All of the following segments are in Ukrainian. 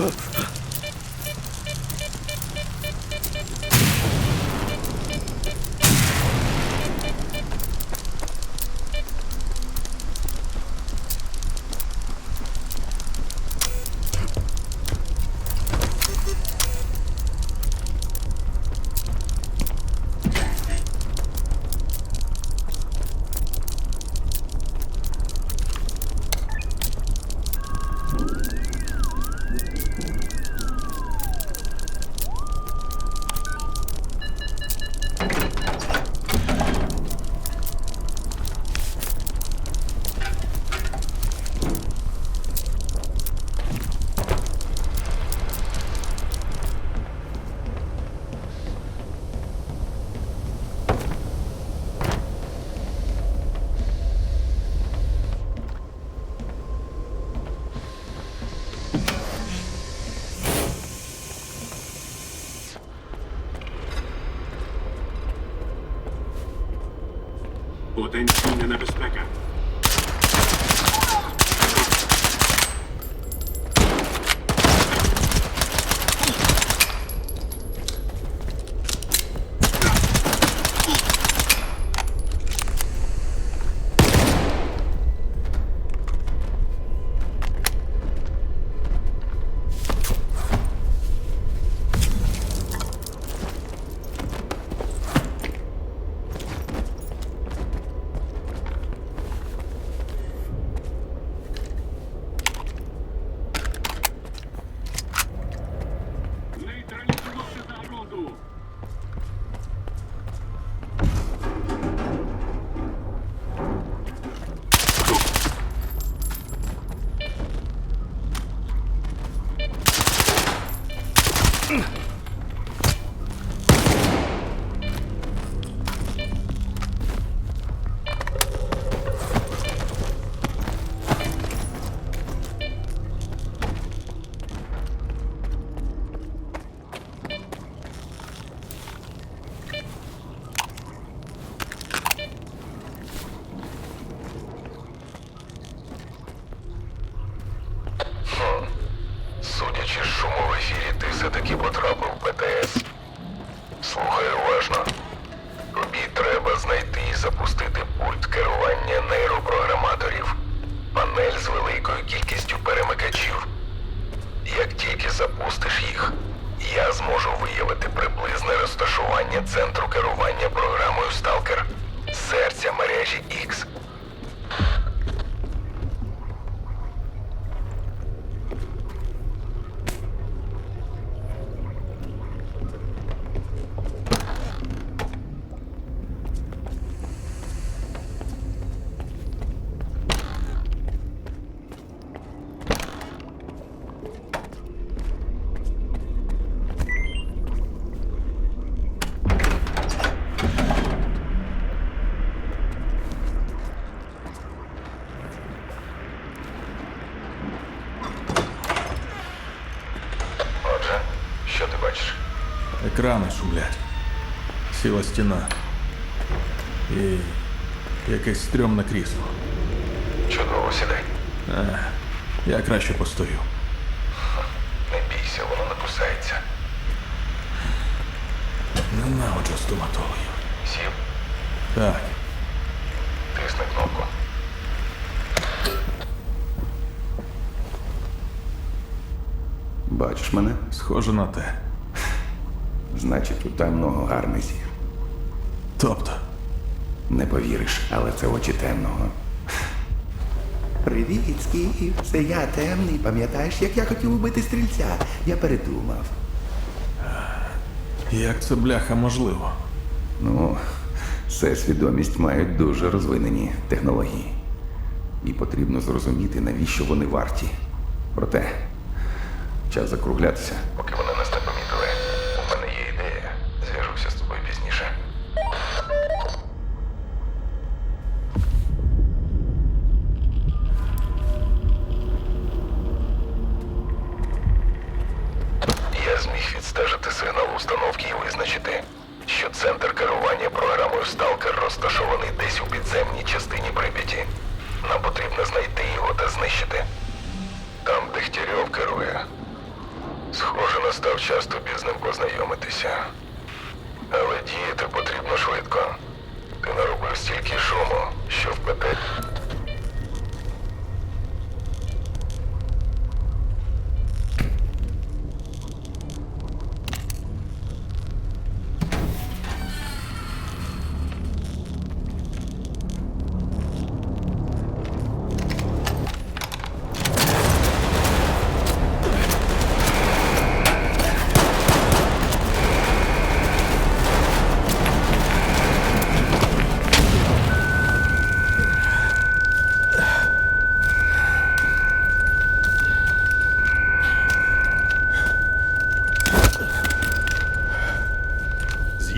Ugh. Potencjalnie niebezpieczne. Я зможу виявити приблизне розташування центру керування програмою Сталкер серця мережі X. що ти бачиш? Екрани шумлять. Сіла стіна. І якесь стрьомне крісло. Чудово сідай. Е, я краще постою. Не бійся, воно не кусається. Ненавиджу стоматологів. Сів, Так, Бачиш мене? схоже на те. Значить, у темного гарний зір. Тобто, Не повіриш, але це очі темного. Привіт, Скіф. Це я темний. Пам'ятаєш, як я хотів убити стрільця? Я передумав. як це бляха можливо? Ну, все свідомість мають дуже розвинені технології. І потрібно зрозуміти, навіщо вони варті. Проте, час закруглятися. Поки вони нас не помітили, у мене є ідея. Зв'яжуся з тобою пізніше. Я зміг відстежити сигнал установки і визначити, що центр керування програмою Сталкер розташований десь у підземній частині час тобі познайомитися.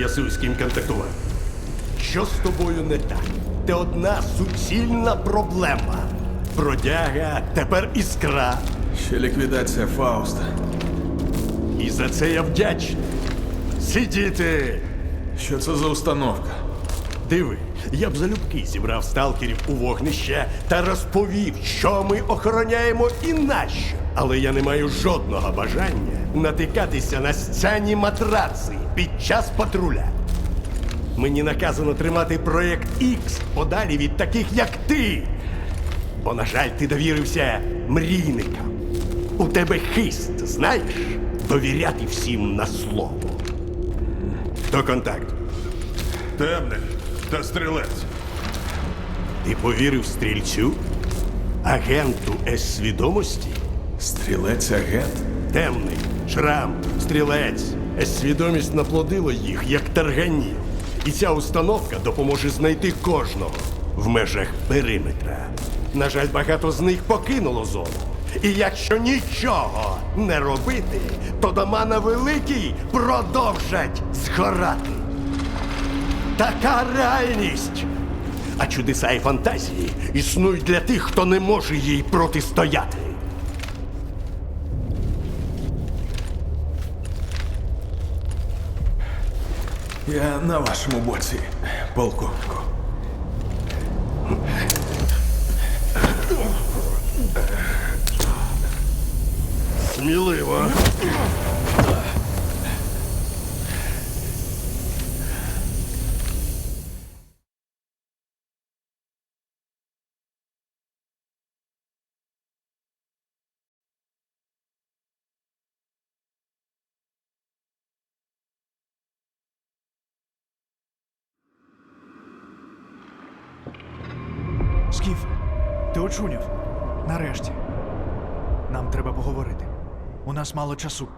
З'ясуй, з ким контактував. Що з тобою не так? Ти одна суцільна проблема. Бродяга, тепер іскра. Ще ліквідація Фауста. І за це я вдячний. Сидіти! Що це за установка? Диви, я б залюбки зібрав сталкерів у вогнище та розповів, що ми охороняємо і нащо. Але я не маю жодного бажання натикатися на сцяні матраци під час патруля. Мені наказано тримати проєкт X подалі від таких, як ти. Бо, на жаль, ти довірився мрійникам. У тебе хист, знаєш, довіряти всім на слово. До контакту. Темний та стрілець. Ти повірив стрільцю? Агенту С-свідомості? Стрілець агент? Темний, шрам, стрілець. С-свідомість наплодила їх, як тарганів. І ця установка допоможе знайти кожного в межах периметра. На жаль, багато з них покинуло зону. І якщо нічого не робити, то дома на великій продовжать згорати. Така реальність. А чудеса і фантазії існують для тих, хто не може їй протистояти. Я на вашому боці, полковнику. Сміливо. Скіф, ти очуняв? Нарешті. Нам треба поговорити. У нас мало часу.